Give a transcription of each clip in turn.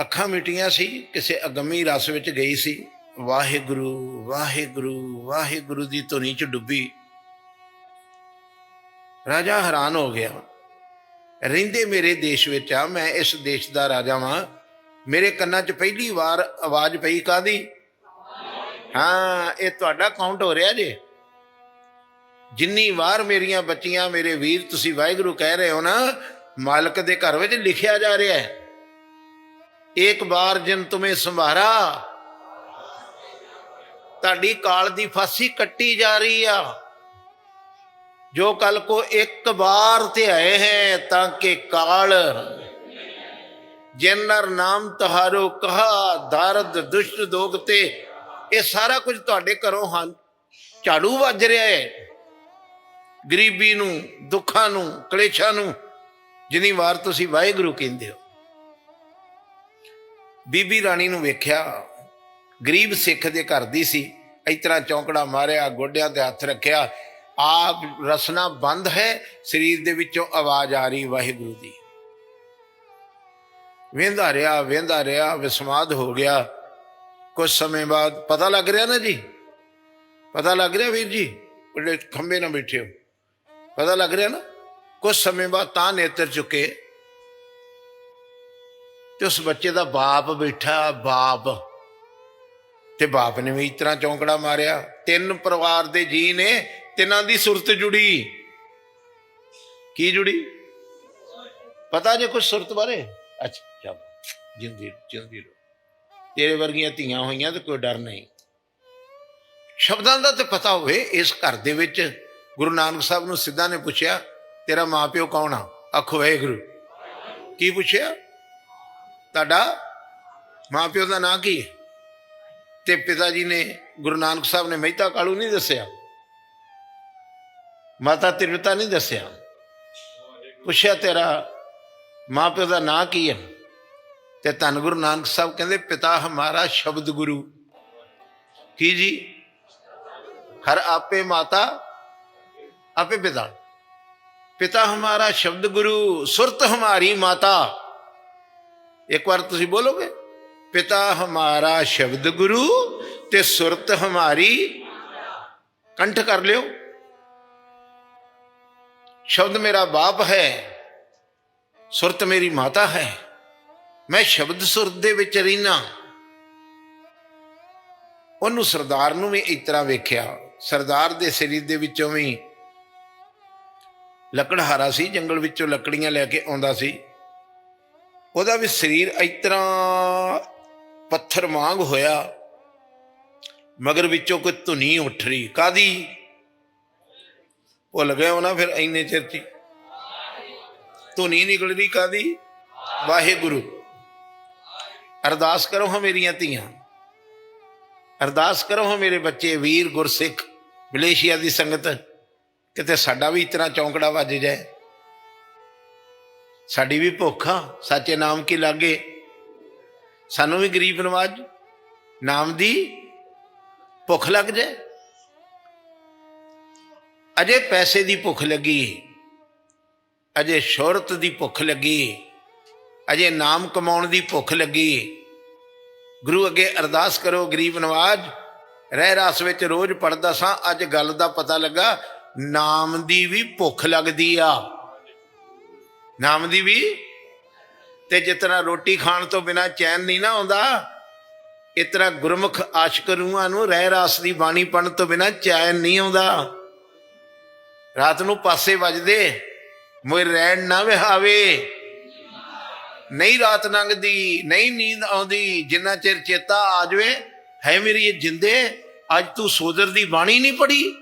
ਅੱਖਾਂ ਮਿਟੀਆਂ ਸੀ, ਕਿਸੇ ਅਗੰਮੀ ਰਸ ਵਿੱਚ ਗਈ ਸੀ। ਵਾਹਿਗੁਰੂ ਵਾਹਿਗੁਰੂ ਵਾਹਿਗੁਰੂ ਦੀ ਧੁਨੀ ਚ ਡੁੱਬੀ। ਰਾਜਾ ਹੈਰਾਨ ਹੋ ਗਿਆ। ਰਹਿੰਦੇ ਮੇਰੇ ਦੇਸ਼ ਵਿੱਚ ਆ, ਮੈਂ ਇਸ ਦੇਸ਼ ਦਾ ਰਾਜਾ ਵਾਂ। ਮੇਰੇ ਕੰਨਾਂ 'ਚ ਪਹਿਲੀ ਵਾਰ ਆਵਾਜ਼ ਪਈ ਕਾਦੀ ਹਾਂ, ਇਹ ਤੁਹਾਡਾ ਕਾਊਂਟ ਹੋ ਰਿਹਾ ਜੇ। ਜਿੰਨੀ ਵਾਰ ਮੇਰੀਆਂ ਬੱਚੀਆਂ ਮੇਰੇ ਵੀਰ ਤੁਸੀਂ ਵਾਹਿਗੁਰੂ ਕਹਿ ਰਹੇ ਹੋ ਨਾ, ਮਾਲਕ ਦੇ ਘਰ ਵਿੱਚ ਲਿਖਿਆ ਜਾ ਰਿਹਾ ਹੈ। ਇੱਕ ਵਾਰ ਜਿਨ ਤੁਮੇ ਸੰਭਾਰਾ ਤੁਹਾਡੀ ਕਾਲ ਦੀ ਫਾਸੀ ਕੱਟੀ ਜਾ ਰਹੀ ਆ। ਜੋ ਕੱਲ ਕੋ ਇੱਕ ਵਾਰ ਤੇ ਆਏ ਹੈ, ਤਾਂ ਕਿ ਕਾਲ ਜਿਨਰ ਨਾਮ ਤੁਹਾਰੋ ਕਹਾ, ਦਰਦ, ਦੁਸ਼ਟ ਦੋਗ ਤੇ ਇਹ ਸਾਰਾ ਕੁਝ ਤੁਹਾਡੇ ਘਰੋਂ ਹਨ। ਝਾੜੂ ਵੱਜ ਰਿਹਾ ਹੈ। ਗਰੀਬੀ ਨੂੰ, ਦੁੱਖਾਂ ਨੂੰ, ਕਲੇਸ਼ਾਂ ਨੂੰ ਜਿੰਨੀ ਵਾਰ ਤੁਸੀਂ ਵਾਹਿਗੁਰੂ ਕਹਿੰਦੇ ਹੋ। ਬੀਬੀ ਰਾਣੀ ਨੂੰ ਵੇਖਿਆ, ਗਰੀਬ ਸਿੱਖ ਦੇ ਘਰ ਦੀ ਸੀ, ਇਸ ਤਰ੍ਹਾਂ ਚੌਂਕੜਾ ਮਾਰਿਆ, ਗੋਡਿਆਂ ਤੇ ਹੱਥ ਰੱਖਿਆ, ਆਪ ਰਸਨਾ ਬੰਦ ਹੈ, ਸਰੀਰ ਦੇ ਵਿੱਚੋਂ ਆਵਾਜ਼ ਆ ਰਹੀ ਵਾਹਿਗੁਰੂ ਦੀ। ਵੇਂਦਾ ਰਿਹਾ ਵੇਂਦਾ ਰਿਹਾ, ਵਿਸਮਾਦ ਹੋ ਗਿਆ। ਕੁਝ ਸਮੇਂ ਬਾਅਦ ਪਤਾ ਲੱਗ ਰਿਹਾ ਨਾ ਜੀ? ਪਤਾ ਲੱਗ ਰਿਹਾ ਵੀਰ ਜੀ? ਬੜੇ ਖੰਬੇ ਨਾ ਬੈਠੇ ਹੋ। ਪਤਾ ਲੱਗ ਰਿਹਾ ਨਾ? ਕੁਝ ਸਮੇਂ ਬਾਅਦ ਤਾਂ ਨੇਤਰ ਚੁੱਕੇ। ਤੇ ਉਸ ਬੱਚੇ ਦਾ ਬਾਪ ਬੈਠਾ, ਬਾਪ। ਤੇ ਬਾਪ ਨੇ ਵੀ ਇਸ ਤਰ੍ਹਾਂ ਚੌਂਕੜਾ ਮਾਰਿਆ। ਤਿੰਨ ਪਰਿਵਾਰ ਦੇ ਜੀ ਨੇ, ਤਿੰਨਾਂ ਦੀ ਸੁਰਤ ਜੁੜੀ। ਕੀ ਜੁੜੀ? ਪਤਾ ਜੇ ਕੁਝ ਸੁਰਤ ਬਾਰੇ? ਅੱਛਾ, ਚਲ। ਜਿੰਦੀ ਜਿੰਦੀ ਰਹੋ ਤੇਰੇ ਵਰਗੀਆਂ ਧੀਆਂ ਹੋਈਆਂ ਤੇ ਕੋਈ ਡਰ ਨਹੀਂ। ਸ਼ਬਦਾਂ ਦਾ ਤੇ ਪਤਾ ਹੋਵੇ, ਇਸ ਘਰ ਦੇ ਵਿੱਚ ਗੁਰੂ ਨਾਨਕ ਸਾਹਿਬ ਨੂੰ ਸਿੱਧਾ ਨੇ ਪੁੱਛਿਆ, ਤੇਰਾ ਮਾਪਿਓ ਕੌਣ ਆ? ਆਖੋ, ਵਾਹਿਗੁਰੂ। ਕੀ ਪੁੱਛਿਆ? ਤੁਹਾਡਾ ਮਾਪਿਓ ਦਾ ਨਾਂ ਕੀ? ਹੈ ਤੇ ਪਿਤਾ ਜੀ ਨੇ ਗੁਰੂ ਨਾਨਕ ਸਾਹਿਬ ਨੇ ਮਹਿਤਾ ਕਾਲੂ ਨਹੀਂ ਦੱਸਿਆ। ਮਾਤਾ ਤਿਰਵਤਾ ਨਹੀਂ ਦੱਸਿਆ। ਪੁੱਛਿਆ, ਤੇਰਾ ਮਾਪਿਓ ਦਾ ਨਾਂ ਕੀ ਹੈ? ਤੇ ਧੰਨ ਗੁਰੂ ਨਾਨਕ ਸਾਹਿਬ ਕਹਿੰਦੇ, ਪਿਤਾ ਹਮਾਰਾ ਸ਼ਬਦ ਗੁਰੂ। ਕੀ ਜੀ? ਹਰ ਆਪੇ ਮਾਤਾ, ਆਪੇ ਪਿਤਾ। ਪਿਤਾ ਹਮਾਰਾ ਸ਼ਬਦ ਗੁਰੂ, ਸੁਰਤ ਹਮਾਰੀ ਮਾਤਾ। ਇੱਕ ਵਾਰ ਤੁਸੀਂ ਬੋਲੋਗੇ? ਪਿਤਾ ਹਮਾਰਾ ਸ਼ਬਦ ਗੁਰੂ ਤੇ ਸੁਰਤ ਹਮਾਰੀ। ਕੰਠ ਕਰ ਲਿਓ। ਸ਼ਬਦ ਮੇਰਾ ਬਾਪ ਹੈ, ਸੁਰਤ ਮੇਰੀ ਮਾਤਾ ਹੈ। ਮੈਂ ਸ਼ਬਦ ਸੁਰਤ ਦੇ ਵਿੱਚ ਰਹਿਣਾ ਉਹਨੂੰ ਸਰਦਾਰ ਨੂੰ ਵੀ ਇਸ ਤਰ੍ਹਾਂ ਵੇਖਿਆ। ਸਰਦਾਰ ਦੇ ਸਰੀਰ ਦੇ ਵਿੱਚੋਂ ਵੀ ਲੱਕੜਹਾਰਾ ਸੀ, ਜੰਗਲ ਵਿੱਚੋਂ ਲੱਕੜੀਆਂ ਲੈ ਕੇ ਆਉਂਦਾ ਸੀ। ਉਹਦਾ ਵੀ ਸਰੀਰ ਇਸ ਤਰ੍ਹਾਂ ਪੱਥਰ ਵਾਂਗ ਹੋਇਆ, ਮਗਰ ਵਿੱਚੋਂ ਕੋਈ ਧੁਨੀ ਉੱਠ ਰਹੀ। ਕਾਦੀ ਉਹ ਲੱਗਿਆ ਹੋਣਾ ਫਿਰ ਇੰਨੇ ਚਿਰ ਚ ਧੁਨੀ ਨਿਕਲ ਰਹੀ ਕਾਦੀ ਵਾਹਿਗੁਰੂ। ਅਰਦਾਸ ਕਰੋ ਹਾਂ ਮੇਰੀਆਂ ਧੀਆਂ। ਅਰਦਾਸ ਕਰੋ ਹਾਂ ਮੇਰੇ ਬੱਚੇ ਵੀਰ ਗੁਰਸਿੱਖ, ਮਲੇਸ਼ੀਆ ਦੀ ਸੰਗਤ, ਕਿਤੇ ਸਾਡਾ ਵੀ ਇਤਨਾ ਚੌਂਕੜਾ ਵੱਜ ਜਾਏ। ਸਾਡੀ ਵੀ ਭੁੱਖ ਆ, ਸੱਚੇ ਨਾਮ ਕੀ ਲਾਗੇ? ਸਾਨੂੰ ਵੀ ਗਰੀਬ ਨਵਾਜ, ਨਾਮ ਦੀ ਭੁੱਖ ਲੱਗ ਜਾਏ। ਅਜੇ ਪੈਸੇ ਦੀ ਭੁੱਖ ਲੱਗੀ, ਅਜੇ ਸ਼ੋਹਰਤ ਦੀ ਭੁੱਖ ਲੱਗੀ, ਅਜੇ ਨਾਮ ਕਮਾਉਣ ਦੀ ਭੁੱਖ ਲੱਗੀ। ਗੁਰੂ ਅੱਗੇ ਅਰਦਾਸ ਕਰੋ, ਗਰੀਬ ਨਵਾਜ, ਰਹਿ ਰਾਸ ਵਿੱਚ ਰੋਜ਼ ਪੜਦਾ ਸਾਂ, ਅੱਜ ਗੱਲ ਦਾ ਪਤਾ ਲੱਗਾ, ਨਾਮ ਦੀ ਵੀ ਭੁੱਖ ਲੱਗਦੀ ਆ। ਨਾਮ ਦੀ ਵੀ? ਤੇ ਜਿਤਨਾ ਰੋਟੀ ਖਾਣ ਤੋਂ ਬਿਨਾ ਚੈਨ ਨਹੀਂ ਨਾ ਆਉਂਦਾ ਇਤਨਾ ਗੁਰਮੁਖ ਆਸ਼ਕ ਰੂਹਾਂ ਨੂੰ ਰਹਿ ਰਾਸ ਦੀ ਬਾਣੀ ਪੜਨ ਤੋਂ ਬਿਨਾ ਚੈਨ ਨਹੀਂ ਆਉਂਦਾ। ਰਾਤ ਨੂੰ ਪਾਸੇ ਵੱਜਦੇ, ਮੋਏ ਰਹਿਣ ਨਾ ਵਿਹਾਵੇ। ਨਹੀਂ ਰਾਤ ਲੰਘਦੀ, ਨਹੀਂ ਨੀਂਦ ਆਉਂਦੀ, ਜਿੰਨਾ ਚਿਰ ਚੇਤਾ ਆ ਜਾਵੇ, ਹੈ ਮੇਰੀ ਇਹ ਜਿੰਦੇ, ਅੱਜ ਤੂੰ ਸੋਦਰ ਦੀ ਬਾਣੀ ਨਹੀਂ ਪੜੀ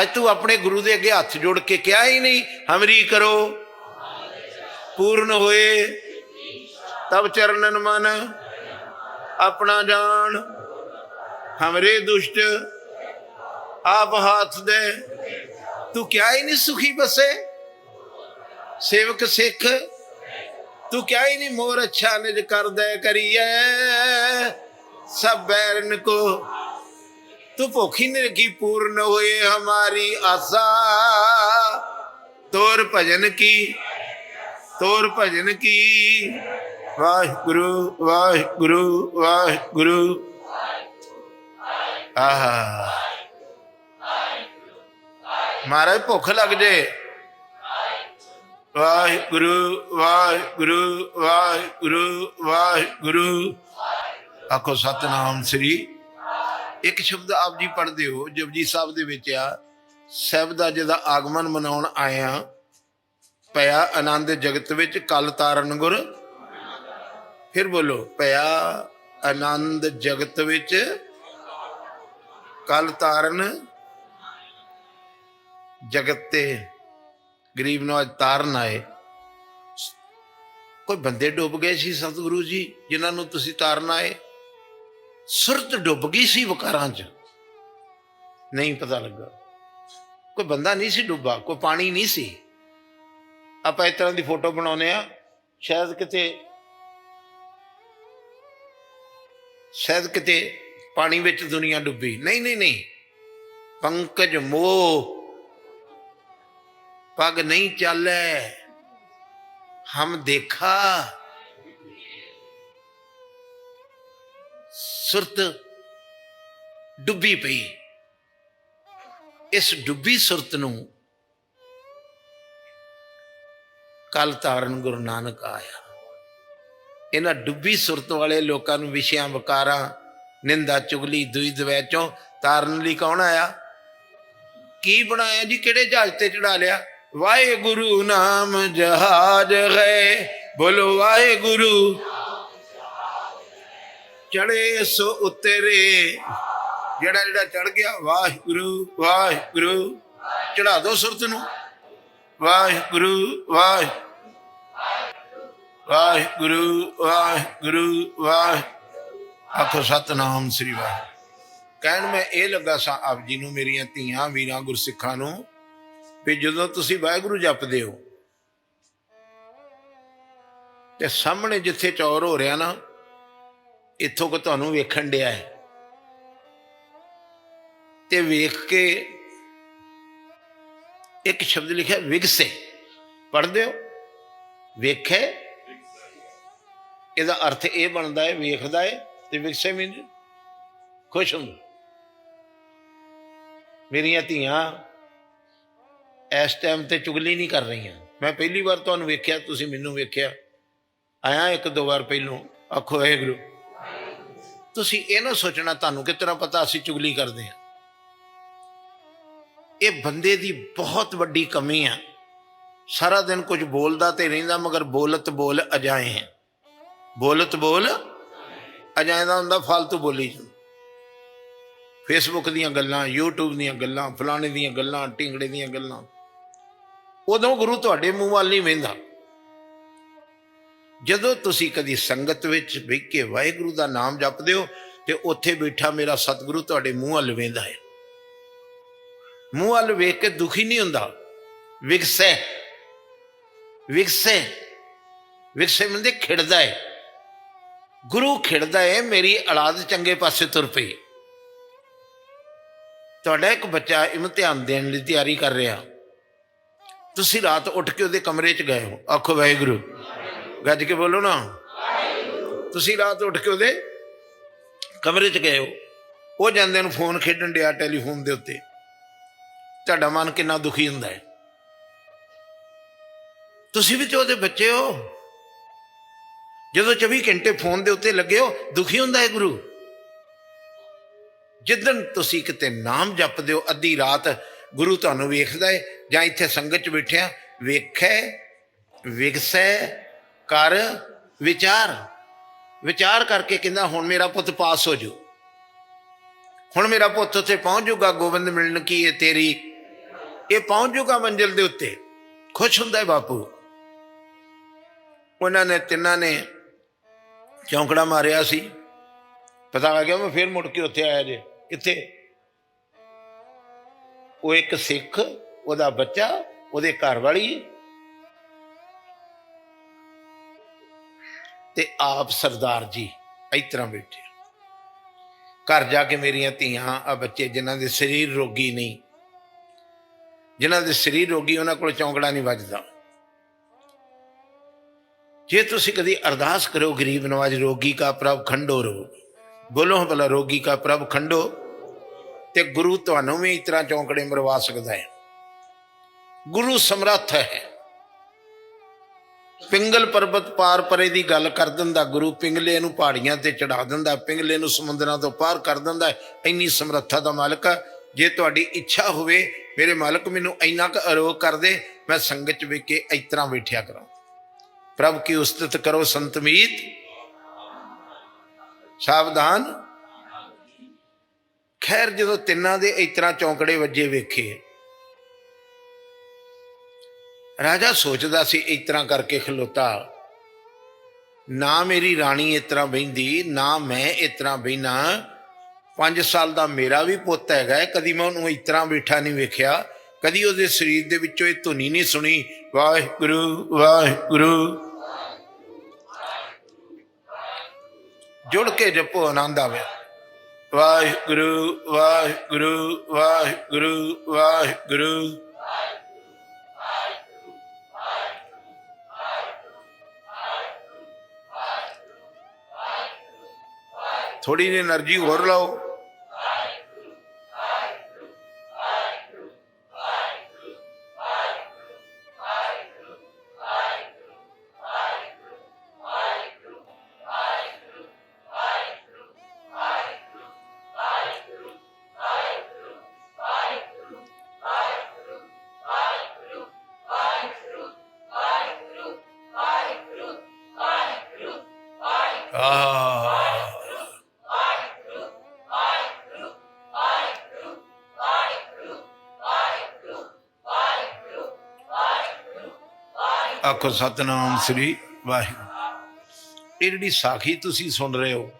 ਅੱਜ ਤੂੰ ਆਪਣੇ ਗੁਰੂ ਦੇ ਅੱਗੇ ਹੱਥ ਜੋੜ ਕੇ ਕਿਹਾ ਹੀ ਨਹੀਂ, ਹਮਰੀ ਕਰੋ। ਪੂਰਨ ਹੋਏ। ਤਬ ਚਰਨਨ ਮਨ, ਆਪਣਾ ਜਾਣ। ਹਮਰੇ ਦੁਸ਼ਟ, ਆਪ ਹੱਥ ਦੇ। ਤੂੰ ਕਿਹਾ ਹੀ ਨਹੀਂ ਸੁਖੀ ਬਸੇ। ਸੇਵਕ ਸਿੱਖ, ਤੂੰ ਕਿਹਾ ਹੀ ਨਹੀਂ ਮੋਰ ਅੱਛਾ ਨਿਜ ਕਰਦਾ ਕਰੀਏ ਸਭ ਬੈਰਨ ਕੋ ਤੂੰ ਭੁਖੀ ਨੇ ਕੀ ਪੂਰਨ ਹੋਏ ਹਮਾਰੀ ਆਸਾ ਤੋਰ ਭਜਨ ਕੀ ਤੋਰ ਭਜਨ ਕੀ ਵਾਹਿਗੁਰੂ ਵਾਹਿਗੁਰੂ ਵਾਹਿਗੁਰੂ ਆਹਾ ਮਹਾਰਾਜ ਭੁੱਖ ਲੱਗ ਜੇ ਵਾਹਿਗੁਰੂ ਵਾਹਿਗੁਰੂ ਵਾਹਿਗੁਰੂ ਵਾਹਿਗੁਰੂ ਆਖੋ ਸਤਨਾਮ ਸ੍ਰੀ ਇੱਕ ਸ਼ਬਦ ਆਪ ਜੀ ਪੜ੍ਹਦੇ ਹੋ, ਜਪਜੀ ਸਾਹਿਬ ਦੇ ਵਿੱਚ ਆ ਸਹਿਬ ਦਾ ਜਿਹਦਾ ਆਗਮਨ ਮਨਾਉਣ ਆਇਆ ਪਿਆ ਆਨੰਦ ਜਗਤ ਵਿੱਚ ਕਲ ਤਾਰਨ ਗੁਰ। ਫਿਰ ਬੋਲੋ, ਪਿਆ ਆਨੰਦ ਜਗਤ ਵਿੱਚ ਕਲ ਤਾਰਨ ਜਗਤ ਤੇ। ਗਰੀਬ ਨੂੰ ਅੱਜ ਤਾਰਨ ਆਏ। ਕੋਈ ਬੰਦੇ ਡੁੱਬ ਗਏ ਸੀ ਸਤਿਗੁਰੂ ਜੀ, ਜਿਨ੍ਹਾਂ ਨੂੰ ਤੁਸੀਂ ਤਾਰਨ ਆਏ? ਸੁਰਤ ਡੁੱਬ ਗਈ ਸੀ ਵਕਾਰਾਂ 'ਚ। ਨਹੀਂ ਪਤਾ ਲੱਗਾ। ਕੋਈ ਬੰਦਾ ਨਹੀਂ ਸੀ ਡੁੱਬਾ, ਕੋਈ ਪਾਣੀ ਨਹੀਂ ਸੀ। ਆਪਾਂ ਇਸ ਤਰ੍ਹਾਂ ਦੀ ਫੋਟੋ ਬਣਾਉਨੇ ਆ ਸ਼ਾਇਦ ਕਿਤੇ ਸ਼ਾਇਦ ਕਿਤੇ ਪਾਣੀ ਵਿੱਚ ਦੁਨੀਆ ਡੁੱਬੀ। ਨਹੀਂ ਨਹੀਂ ਨਹੀਂ। ਪੰਕਜ ਮੋਹ। ਪਗ ਨਹੀਂ ਚੱਲੇ, ਹਮ ਦੇਖਾ। ਸੁਰਤ ਡੁੱਬੀ ਪਈ। ਇਸ ਡੁੱਬੀ ਸੁਰਤ ਨੂੰ ਕਲ ਤਾਰਨ ਗੁਰੂ ਨਾਨਕ ਆਇਆ। ਇਹਨਾਂ ਡੁੱਬੀ ਸੁਰਤ ਵਾਲੇ ਲੋਕਾਂ ਨੂੰ ਵਿਸ਼ਿਆਂ, ਵਕਾਰਾਂ, ਨਿੰਦਾ, ਚੁਗਲੀ, ਦੁਈ, ਦਵੈ ਚੋਂ ਤਾਰਨ ਲਈ ਕੌਣ ਆਇਆ? ਕੀ ਬਣਾਇਆ ਜੀ? ਕਿਹੜੇ ਜਹਾਜ਼ ਤੇ ਚੜਾ ਲਿਆ? ਵਾਹਿਗੁਰੂ ਨਾਮ ਜਹਾਜ਼ ਹੈ। ਬੋਲੋ ਵਾਹਿਗੁਰੂ। ਚੜੇ ਸੋ ਉਤਰੇ। ਜਿਹੜਾ ਜਿਹੜਾ ਚੜ ਗਿਆ, ਵਾਹਿਗੁਰੂ ਵਾਹਿਗੁਰੂ। ਚੜਾ ਦੋ ਸੁਰਤ ਨੂੰ। ਵਾਹਿਗੁਰੂ, ਵਾਹਿ, ਵਾਹਿਗੁਰੂ ਵਾਹਿਗੁਰੂ, ਵਾਹਿ। ਆਖੋ, ਸਤਨਾਮ ਸ੍ਰੀ ਵਾਹਿ। ਕਹਿਣ ਮੈਂ ਇਹ ਲੱਗਾ ਸਾਂ, ਆਪ ਜੀ ਨੂੰ, ਮੇਰੀਆਂ ਧੀਆਂ, ਵੀਰਾਂ, ਗੁਰਸਿੱਖਾਂ ਨੂੰ, ਵੀ ਜਦੋਂ ਤੁਸੀਂ ਵਾਹਿਗੁਰੂ ਜਪਦੇ ਹੋ, ਤੇ ਸਾਹਮਣੇ ਜਿੱਥੇ ਚੌਰ ਹੋ ਰਿਹਾ ਨਾ ਇੱਥੋਂ ਕੋ ਤੁਹਾਨੂੰ ਵੇਖਣ ਡਿਆ ਹੈ। ਤੇ ਵੇਖ ਕੇ ਇੱਕ ਸ਼ਬਦ ਲਿਖਿਆ, ਵਿਗਸੇ। ਪੜ੍ਹਦੇ ਹੋ? ਵੇਖੇ? ਇਹਦਾ ਅਰਥ ਇਹ ਬਣਦਾ ਹੈ, ਵੇਖਦਾ ਹੈ ਤੇ ਵਿਗਸੇ ਮੀਨ ਖੁਸ਼ ਹੁੰਦਾ। ਮੇਰੀਆਂ ਧੀਆਂ ਇਸ ਟਾਈਮ ਤੇ ਚੁਗਲੀ ਨਹੀਂ ਕਰ ਰਹੀਆਂ। ਮੈਂ ਪਹਿਲੀ ਵਾਰ ਤੁਹਾਨੂੰ ਵੇਖਿਆ, ਤੁਸੀਂ ਮੈਨੂੰ ਵੇਖਿਆ। ਆਇਆ ਇੱਕ ਦੋ ਵਾਰ ਪਹਿਲੋਂ, ਆਖੋ, ਵਾਹਿਗੁਰੂ। ਤੁਸੀਂ ਇਹ ਨਾ ਸੋਚਣਾ ਤੁਹਾਨੂੰ ਕਿਤਨਾ ਪਤਾ ਅਸੀਂ ਚੁਗਲੀ ਕਰਦੇ ਹਾਂ। ਇਹ ਬੰਦੇ ਦੀ ਬਹੁਤ ਵੱਡੀ ਕਮੀ ਆ। ਸਾਰਾ ਦਿਨ ਕੁਝ ਬੋਲਦਾ ਤੇ ਰਹਿੰਦਾ, ਮਗਰ ਬੋਲਤ ਬੋਲ ਅਜਾਏ ਹੈ। ਬੋਲਤ ਬੋਲ ਅਜਾਏ ਦਾ ਹੁੰਦਾ ਫालतू ਬੋਲੀ ਜਾਂਦਾ। ਫੇਸਬੁੱਕ ਦੀਆਂ ਗੱਲਾਂ, YouTube ਦੀਆਂ ਗੱਲਾਂ, ਫਲਾਣੇ ਦੀਆਂ ਗੱਲਾਂ, ਢਿੰਗੜੇ ਦੀਆਂ ਗੱਲਾਂ। ਉਦੋਂ ਗੁਰੂ ਤੁਹਾਡੇ ਮੂੰਹ ਵੱਲ ਨਹੀਂ ਵੇਂਦਾ। ਜਦੋਂ ਤੁਸੀਂ ਕਦੀ ਸੰਗਤ ਵਿੱਚ ਬੈਠ ਕੇ ਵਾਹਿਗੁਰੂ ਦਾ ਨਾਮ ਜਪਦੇ ਹੋ, ਤੇ ਉੱਥੇ ਬੈਠਾ ਮੇਰਾ ਸਤਿਗੁਰੂ ਤੁਹਾਡੇ ਮੂੰਹ ਵੱਲ ਵੇਂਦਾ ਹੈ। ਮੂੰਹ ਵੱਲ ਵੇਖ ਕੇ ਦੁਖੀ ਨਹੀਂ ਹੁੰਦਾ। ਵਿਕਸੈ ਵਿਕਸੈ ਵਿਗਸੈ ਮੰਦੇ ਖਿੜਦਾ ਹੈ। ਗੁਰੂ ਖਿੜਦਾ ਹੈ, ਮੇਰੀ ਔਲਾਦ ਚੰਗੇ ਪਾਸੇ ਤੁਰ ਪਈ। ਤੁਹਾਡਾ ਇੱਕ ਬੱਚਾ ਇਮਤਿਹਾਨ ਦੇਣ ਲਈ ਤਿਆਰੀ ਕਰ ਰਿਹਾ। ਤੁਸੀਂ ਰਾਤ ਉੱਠ ਕੇ ਉਹਦੇ ਕਮਰੇ 'ਚ ਗਏ ਹੋ। ਆਖੋ ਵਾਹਿਗੁਰੂ ਗੱਜ ਕੇ ਬੋਲੋ ਨਾ। ਤੁਸੀਂ ਰਾਤ ਉੱਠ ਕੇ ਉਹਦੇ ਕਮਰੇ 'ਚ ਗਏ ਹੋ। ਉਹ ਜਾਂਦੇ ਨੂੰ ਫੋਨ ਖੇਡਣ ਡਿਆ ਟੈਲੀਫੋਨ ਦੇ ਉੱਤੇ। ਤੁਹਾਡਾ ਮਨ ਕਿੰਨਾ ਦੁਖੀ ਹੁੰਦਾ ਹੈ। ਤੁਸੀਂ ਵੀ ਤੇ ਉਹਦੇ ਬੱਚੇ ਹੋ। ਜਦੋਂ 24 ਘੰਟੇ ਫੋਨ ਦੇ ਉੱਤੇ ਲੱਗੇ ਹੋ, ਦੁਖੀ ਹੁੰਦਾ ਹੈ ਗੁਰੂ। ਜਿੱਦਣ ਤੁਸੀਂ ਕਿਤੇ ਨਾਮ ਜਪਦੇ ਹੋ, ਅੱਧੀ ਰਾਤ ਗੁਰੂ ਤੁਹਾਨੂੰ ਵੇਖਦਾ ਹੈ ਜਾਂ ਇੱਥੇ ਸੰਗਤ 'ਚ ਬੈਠਿਆ, ਵੇਖੈ, ਵਿਗਸੈ ਕਰ, ਵਿਚਾਰ। ਵਿਚਾਰ ਕਰਕੇ ਕਹਿੰਦਾ, ਹੁਣ ਮੇਰਾ ਪੁੱਤ ਪਾਸ ਹੋ ਜੂ ਹੁਣ ਮੇਰਾ ਪੁੱਤ ਉੱਥੇ ਪਹੁੰਚ ਜੂਗਾ ਗੋਬਿੰਦ ਮਿਲਣ ਕੀ ਇਹ ਤੇਰੀ? ਇਹ ਪਹੁੰਚ ਜੂਗਾ ਮੰਜ਼ਿਲ ਦੇ ਉੱਤੇ। ਖੁਸ਼ ਹੁੰਦਾ ਹੈ ਬਾਪੂ। ਉਹਨਾਂ ਨੇ, ਤਿੰਨਾਂ ਨੇ ਚੌਂਕੜਾ ਮਾਰਿਆ ਸੀ। ਪਤਾ ਲੱਗਿਆ ਮੈਂ ਫੇਰ ਮੁੜ ਕੇ ਉੱਥੇ ਆਇਆ ਜੇ। ਕਿੱਥੇ? ਉਹ ਇੱਕ ਸਿੱਖ, ਉਹਦਾ ਬੱਚਾ, ਉਹਦੇ ਘਰ ਵਾਲੀ। ਤੇ ਆਪ ਸਰਦਾਰ ਜੀ ਇਸ ਤਰ੍ਹਾਂ ਬੈਠੇ ਘਰ ਜਾ ਕੇ ਮੇਰੀਆਂ ਧੀਆਂ ਆ ਬੱਚੇ ਜਿਨ੍ਹਾਂ ਦੇ ਸਰੀਰ ਰੋਗੀ ਨਹੀਂ, ਜਿਨ੍ਹਾਂ ਦੇ ਸਰੀਰ ਰੋਗੀ ਉਹਨਾਂ ਕੋਲ ਚੌਂਕੜਾ ਨਹੀਂ ਵੱਜਦਾ। ਜੇ ਤੁਸੀਂ ਕਦੀ ਅਰਦਾਸ ਕਰੋ, ਗਰੀਬ ਨਵਾਜ ਰੋਗੀ ਕਾ ਪ੍ਰਭ ਖੰਡੋ ਰੋ। ਬੋਲੋ ਭਲਾ ਰੋਗੀ ਕਾ ਪ੍ਰਭ ਖੰਡੋ, ਤੇ ਗੁਰੂ ਤੁਹਾਨੂੰ ਵੀ ਇਸ ਤਰ੍ਹਾਂ ਚੌਂਕੜੇ ਮਰਵਾ ਸਕਦਾ ਹੈ। ਗੁਰੂ ਸਮਰੱਥ ਹੈ। ਪਿੰਗਲ ਪਰਬਤ ਪਾਰ ਪਰੇ ਦੀ ਗੱਲ ਕਰ ਦਿੰਦਾ, ਗੁਰੂ ਪਿੰਗਲੇ ਨੂੰ ਪਹਾੜੀਆਂ ਤੇ ਚੜਾ ਦਿੰਦਾ, ਪਿੰਗਲੇ ਨੂੰ ਸਮੁੰਦਰਾਂ ਤੋਂ ਪਾਰ ਕਰ ਦਿੰਦਾ, ਇੰਨੀ ਸਮਰੱਥਾ ਦਾ ਮਾਲਕ ਹੈ ਜੇ ਤੁਹਾਡੀ ਇੱਛਾ ਹੋਵੇ, ਮੇਰੇ ਮਾਲਕ ਮੈਨੂੰ ਇੰਨਾ ਕੁ ਅਰੋਗ ਕਰ ਦੇ, ਮੈਂ ਸੰਗਤ ਚ ਵੇਖ ਕੇ ਇਸ ਤਰ੍ਹਾਂ ਬੈਠਿਆ ਕਰਾਂ। ਪ੍ਰਭ ਕੀ ਉਸਤਤ ਕਰੋ ਸੰਤਮੀਤ ਸਾਵਧਾਨ। ਖੈਰ, ਜਦੋਂ ਤਿੰਨਾਂ ਦੇ ਇਸ ਤਰ੍ਹਾਂ ਚੌਂਕੜੇ ਵੱਜੇ ਵੇਖੇ ਰਾਜਾ ਸੋਚਦਾ ਸੀ ਇਸ ਤਰ੍ਹਾਂ ਕਰਕੇ ਖਲੋਤਾ। ਨਾ ਮੇਰੀ ਰਾਣੀ ਇਸ ਤਰ੍ਹਾਂ ਬਹਿੰਦੀ, ਨਾ ਮੈਂ ਇਸ ਤਰ੍ਹਾਂ ਬਹਿਨਾ 5 ਸਾਲ ਦਾ ਮੇਰਾ ਵੀ ਪੁੱਤ ਹੈਗਾ ਕਦੀ ਮੈਂ ਉਹਨੂੰ ਇਸ ਤਰ੍ਹਾਂ ਬੈਠਾ ਨਹੀਂ ਵੇਖਿਆ। ਕਦੀ ਉਹਦੇ ਸਰੀਰ ਦੇ ਵਿੱਚੋਂ ਇਹ ਧੁਨੀ ਨਹੀਂ ਸੁਣੀ, ਵਾਹਿਗੁਰੂ ਵਾਹਿਗੁਰੂ। ਜੁੜ ਕੇ ਜਪੋ, ਆਨੰਦ ਆਵੇ। ਵਾਹਿਗੁਰੂ ਵਾਹਿਗੁਰੂ ਵਾਹਿਗੁਰੂ ਵਾਹਿਗੁਰੂ। ਥੋੜੀ ਜਿਹੀ એનર્ਜੀ ਹੋਰ ਲਾਓ ਆਖੋ ਸਤਨਾਮ ਸ੍ਰੀ ਵਾਹਿਗੁਰੂ। ਇਹ ਜਿਹੜੀ ਸਾਖੀ ਤੁਸੀਂ ਸੁਣ ਰਹੇ ਹੋ,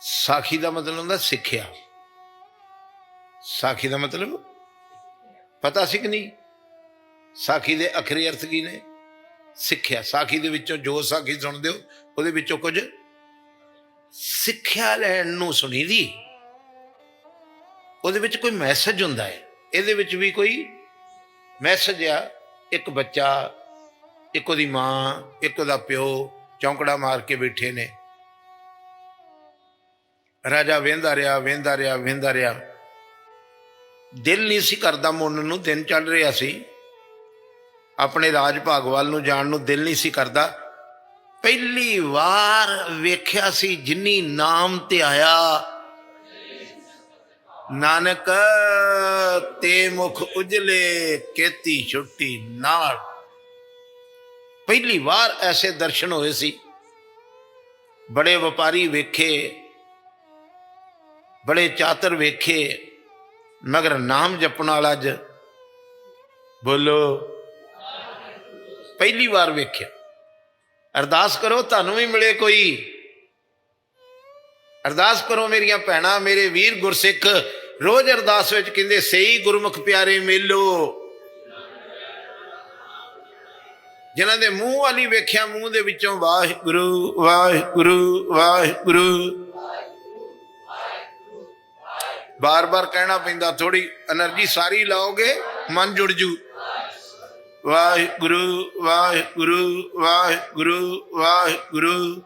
ਸਾਖੀ ਦਾ ਮਤਲਬ ਹੁੰਦਾ ਸਿੱਖਿਆ। ਸਾਖੀ ਦਾ ਮਤਲਬ ਪਤਾ ਸੀ ਕਿ ਨਹੀਂ? ਸਾਖੀ ਦੇ ਅਖਰੀ ਅਰਥ ਕੀ ਨੇ? ਸਿੱਖਿਆ। ਸਾਖੀ ਦੇ ਵਿੱਚੋਂ ਜੋ ਸਾਖੀ ਸੁਣਦੇ ਹੋ, ਉਹਦੇ ਵਿੱਚੋਂ ਕੁਝ ਸਿੱਖਿਆ ਲੈਣ ਨੂੰ ਸੁਣੀ ਦੀ ਉਹਦੇ ਵਿੱਚ ਕੋਈ ਮੈਸੇਜ ਹੁੰਦਾ ਹੈ। ਇਹਦੇ ਵਿੱਚ ਵੀ ਕੋਈ ਮੈਸੇਜ ਆ ਇੱਕ ਬੱਚਾ, ਇੱਕ ਉਹਦੀ ਮਾਂ, ਇੱਕ ਉਹਦਾ ਪਿਓ ਚੌਂਕੜਾ ਮਾਰ ਕੇ ਬੈਠੇ ਨੇ। ਰਾਜਾ ਵੇਂਦਾ ਰਿਹਾ ਵੇਂਦਾ ਰਿਹਾ ਵੇਂਦਾ ਰਿਹਾ। ਦਿਲ ਨਹੀਂ ਸੀ ਕਰਦਾ ਮੁੰਨ ਨੂੰ, ਦਿਨ ਚੱਲ ਰਿਹਾ ਸੀ। ਆਪਣੇ ਰਾਜ ਭਾਗ ਵੱਲ ਨੂੰ ਜਾਣ ਨੂੰ ਦਿਲ ਨਹੀਂ ਸੀ ਕਰਦਾ। ਪਹਿਲੀ ਵਾਰ ਵੇਖਿਆ ਸੀ ਜਿੰਨੀ ਨਾਮ ਤੇ ਆਇਆ। ਨਾਨਕ, ਤੇ ਮੁਖ ਉਜਲੇ ਕੇਤੀ ਛੁੱਟੀ ਨਾਲ। ਪਹਿਲੀ ਵਾਰ ਐਸੇ ਦਰਸ਼ਨ ਹੋਏ ਸੀ। ਬੜੇ ਵਪਾਰੀ ਵੇਖੇ, ਬੜੇ ਚਾਤਰ ਵੇਖੇ, ਮਗਰ ਨਾਮ ਜਪਣ ਵਾਲਾ ਅੱਜ ਬੋਲੋ, ਪਹਿਲੀ ਵਾਰ ਵੇਖਿਆ। ਅਰਦਾਸ ਕਰੋ, ਤੁਹਾਨੂੰ ਵੀ ਮਿਲੇ ਕੋਈ। ਅਰਦਾਸ ਕਰੋ, ਮੇਰੀਆਂ ਭੈਣਾਂ, ਮੇਰੇ ਵੀਰ ਗੁਰਸਿੱਖ ਰੋਜ਼ ਅਰਦਾਸ ਵਿੱਚ ਕਹਿੰਦੇ, ਸਹੀ ਗੁਰਮੁਖ ਪਿਆਰੇ ਮੇਲੋ। ਜਿਨ੍ਹਾਂ ਦੇ ਮੂੰਹ ਵਾਲੀ ਵੇਖਿਆ, ਮੂੰਹ ਦੇ ਵਿੱਚੋਂ ਵਾਹਿਗੁਰੂ ਵਾਹਿਗੁਰੂ ਵਾਹਿਗੁਰੂ। ਬਾਰ-ਬਾਰ ਕਹਿਣਾ ਪੈਂਦਾ ਥੋੜੀ એનર્ਜੀ ਸਾਰੀ ਲਾਓਗੇ, ਮਨ ਜੁੜ ਜੂ। ਵਾਹਿਗੁਰੂ ਵਾਹਿਗੁਰੂ ਵਾਹਿਗੁਰੂ ਵਾਹਿਗੁਰੂ।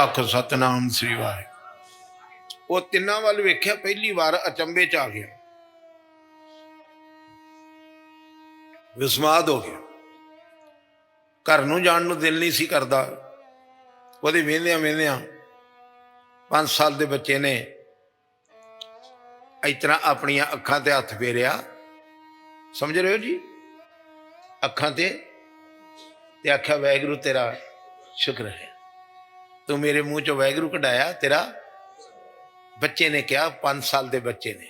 ਆਖੋ, ਸਤਨਾਮ ਸ੍ਰੀ ਵਾਹਿਗੁਰੂ। ਉਹ ਤਿੰਨਾਂ ਵੱਲ ਵੇਖਿਆ, ਪਹਿਲੀ ਵਾਰ ਅਚੰਬੇ ਚ ਆ ਗਿਆ। ਵਿਸਮਾਦ ਹੋ ਗਿਆ। ਘਰ ਨੂੰ ਜਾਣ ਨੂੰ ਦਿਲ ਨਹੀਂ ਸੀ ਕਰਦਾ। ਉਹਦੇ ਵੇਂਦਿਆਂ ਵੇਂਦਿਆਂ 5 ਸਾਲ ਦੇ ਬੱਚੇ ਨੇ ਇਸ ਤਰ੍ਹਾਂ ਆਪਣੀਆਂ ਅੱਖਾਂ ਤੇ ਹੱਥ ਫੇਰਿਆ। ਸਮਝ ਰਹੇ ਹੋ ਜੀ? ਅੱਖਾਂ ਤੇ ਤੇ ਆਖਿਆ ਵੈਗਰੂ ਤੇਰਾ ਸ਼ੁਕਰ ਹੈ। ਤੂੰ ਮੇਰੇ ਮੂੰਹ ਚੋਂ ਵੈਗਰੂ ਕਢਾਇਆ, ਤੇਰਾ ਬੱਚੇ ਨੇ ਕਿਹਾ 5 ਸਾਲ ਦੇ ਬੱਚੇ ਨੇ।